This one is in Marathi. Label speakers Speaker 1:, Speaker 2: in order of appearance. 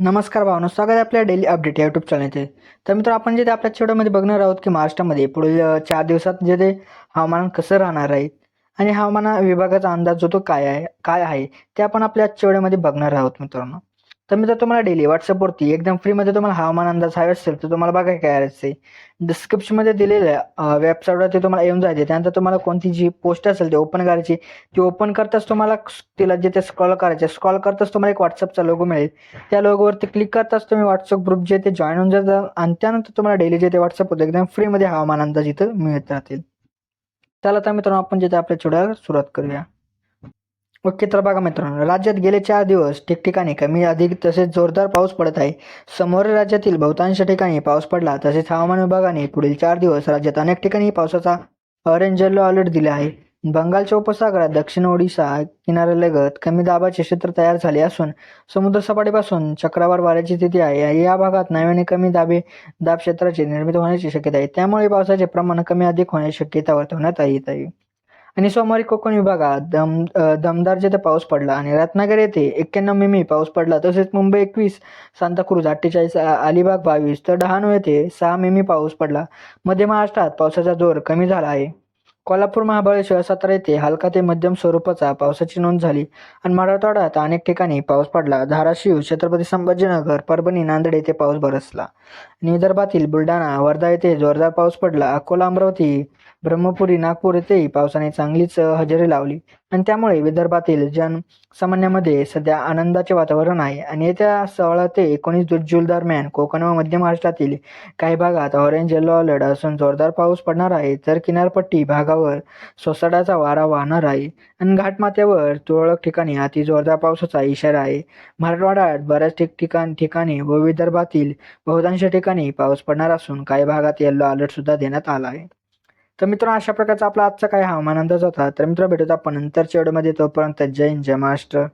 Speaker 1: नमस्कार भावनो स्वागत आहे आपल्या डेली अपडेट या यूट्यूब चॅनलचे तर मित्र आपण जे ते आपल्या व्हिडिओमध्ये बघणार आहोत की महाराष्ट्रामध्ये पुढील चार दिवसात जे ते हवामान कसं राहणार आहे आणि हवामान विभागाचा अंदाज जो तो काय आहे काय आहे ते आपण आपल्या आजच्या व्हिडिओमध्ये बघणार आहोत मित्रांनो. तर मित्र तुम्हाला डेली व्हॉट्सअपवरती एकदम फ्रीमध्ये तुम्हाला हवामान अंदाज हवे असेल तर तुम्हाला बघा काय करायचं आहे डिस्क्रिप्शनमध्ये दिलेल्या वेबसाईटवरती तुम्हाला येऊन जायचे त्यानंतर तुम्हाला कोणती जी पोस्ट असेल ती ओपन करायची. ती ओपन करताच तुम्हाला तिला जे ते स्क्रॉल करायचे. स्क्रॉल करताच तुम्हाला एक व्हॉट्सअपचा लोगो मिळेल. त्या लोगोवरती क्लिक करताच तुम्ही व्हॉट्सअप ग्रुप जे ते जॉईन होऊन जातात आणि त्यानंतर तुम्हाला डेली जे ते व्हॉट्सअप होतं एकदम फ्रीमध्ये हवामान अंदाज इथं मिळत राहतील. चला तर मित्रांनो आपण जे ते आपल्या चुड्याला सुरुवात करूया. ओके तर बघा मित्रांनो राज्यात गेले चार दिवस ठिकठिकाणी कमी अधिक तसेच जोरदार पाऊस पडत आहे. समोर राज्यातील बहुतांश ठिकाणी पाऊस पडला तसेच हवामान विभागाने पुढील चार दिवस राज्यात अनेक ठिकाणी पावसाचा ऑरेंज येलो अलर्ट दिला आहे. बंगालच्या उपसागरात दक्षिण ओडिशा किनाऱ्यालगत कमी दाबाचे क्षेत्र तयार झाले असून समुद्रसपाटीपासून चक्रावर वाऱ्याची स्थिती आहे. या भागात नव्याने कमी दाबे दाब क्षेत्राची निर्मिती होण्याची शक्यता आहे. त्यामुळे पावसाचे प्रमाण कमी अधिक होण्याची शक्यता वर्तवण्यात येत आहे. आणि सोमवारी कोकण विभागात दम दमदार जेथे पाऊस पडला आणि रत्नागिरी येथे एक्क्याण्णव मिमी पाऊस पडला तसेच मुंबई एकवीस सांताक्रूज अठ्ठेचाळीस अलिबाग बावीस तर डहाणू येथे सहा मिमी पाऊस पडला. मध्य महाराष्ट्रात पावसाचा जोर कमी झाला आहे. कोल्हापूर महाबळेश्वर सातारा येथे हलका ते मध्यम स्वरूपाचा पावसाची नोंद झाली. आणि मराठवाड्यात अनेक ठिकाणी पाऊस पडला. धाराशिव छत्रपती संभाजीनगर परभणी नांदेड येथे पाऊस बरसला. आणि विदर्भातील बुलढाणा वर्धा येथे जोरदार पाऊस पडला. अकोला अमरावती ब्रह्मपुरी नागपूर येथेही पावसाने चांगलीच हजेरी लावली. आणि त्यामुळे विदर्भातील जनसामान्यामध्ये सध्या आनंदाचे वातावरण आहे. आणि येत्या सोळा ते एकोणीस जून दरम्यान कोकण व मध्य महाराष्ट्रातील काही भागात ऑरेंज येलो अलर्ट असून जोरदार पाऊस पडणार आहे. तर किनारपट्टी भागावर सोसाट्याचा वारा वाहणार आहे. आणि घाटमाथ्यावर तुरळक ठिकाणी अति जोरदार पावसाचा इशारा आहे. मराठवाड्यात बऱ्याच ठिक ठिकाण ठिकाणी व विदर्भातील बहुतांश ठिकाणी पाऊस पडणार असून काही भागात येल्लो अलर्ट सुद्धा देण्यात आला आहे. तर मित्रांनो अशा प्रकारचा आपला आजचा काय हवामान अंदाज होता. तर मित्र भेटूत आपण नंतरच्या व्हिडिओमध्ये तोपर्यंत जय हिंद जय महाराष्ट्र.